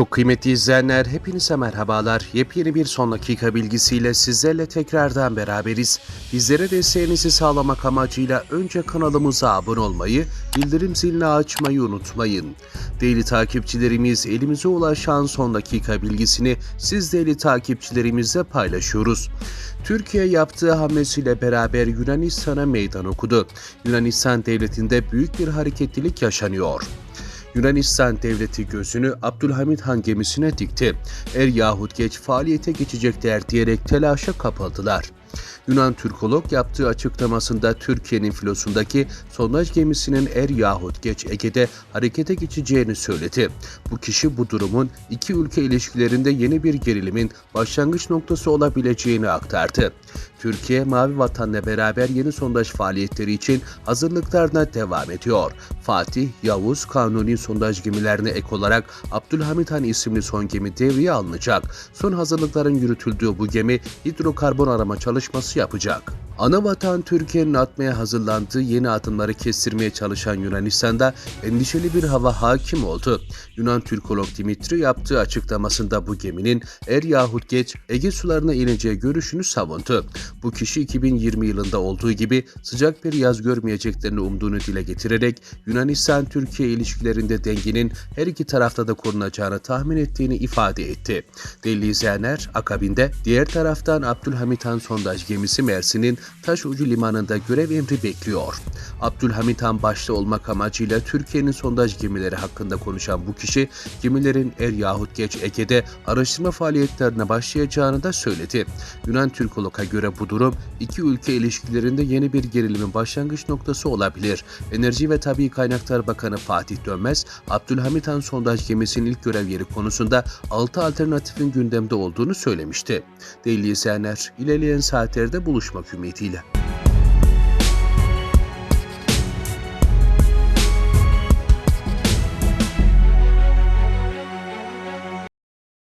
Çok kıymetli izleyenler, hepinize merhabalar. Yepyeni bir son dakika bilgisiyle sizlerle tekrardan beraberiz. Bizlere desteğinizi sağlamak amacıyla önce kanalımıza abone olmayı, bildirim zilini açmayı unutmayın. Değerli takipçilerimiz, elimize ulaşan son dakika bilgisini siz değerli takipçilerimizle paylaşıyoruz. Türkiye yaptığı hamlesiyle beraber Yunanistan'a meydan okudu. Yunanistan devletinde büyük bir hareketlilik yaşanıyor. Yunanistan devleti gözünü Abdülhamit Han gemisine dikti. Er yahut geç faaliyete geçecekler diyerek telaşa kapıldılar. Yunan Türkolog yaptığı açıklamasında Türkiye'nin filosundaki sondaj gemisinin er yahut geç Ege'de harekete geçeceğini söyledi. Bu kişi bu durumun iki ülke ilişkilerinde yeni bir gerilimin başlangıç noktası olabileceğini aktardı. Türkiye, Mavi Vatan'la beraber yeni sondaj faaliyetleri için hazırlıklarına devam ediyor. Fatih, Yavuz, Kanuni sondaj gemilerine ek olarak Abdülhamit Han isimli son gemi devreye alınacak. Son hazırlıkların yürütüldüğü bu gemi hidrokarbon arama çalışması yapacak. Ana vatan Türkiye'nin atmaya hazırlandığı yeni adımları kestirmeye çalışan Yunanistan'da endişeli bir hava hakim oldu. Yunan Türkolog Dimitri yaptığı açıklamasında bu geminin er yahut geç Ege sularına ineceği görüşünü savundu. Bu kişi 2020 yılında olduğu gibi sıcak bir yaz görmeyeceklerini umduğunu dile getirerek Yunanistan-Türkiye ilişkilerinde dengenin her iki tarafta da korunacağını tahmin ettiğini ifade etti. Değerli izleyenler, akabinde diğer taraftan Abdülhamit Han sondaj gemisi Mersin'in Taşucu Limanı'nda görev emri bekliyor. Abdülhamit Han başta olmak amacıyla Türkiye'nin sondaj gemileri hakkında konuşan bu kişi, gemilerin er yahut geç Ege'de araştırma faaliyetlerine başlayacağını da söyledi. Yunan Türkolog'a göre bu durum iki ülke ilişkilerinde yeni bir gerilimin başlangıç noktası olabilir. Enerji ve Tabi Kaynaklar Bakanı Fatih Dönmez, Abdülhamit Han sondaj gemisinin ilk görev yeri konusunda 6 alternatifin gündemde olduğunu söylemişti. Değerli izleyenler, ilerleyen saatlerde buluşmak ümidiyle. قتيله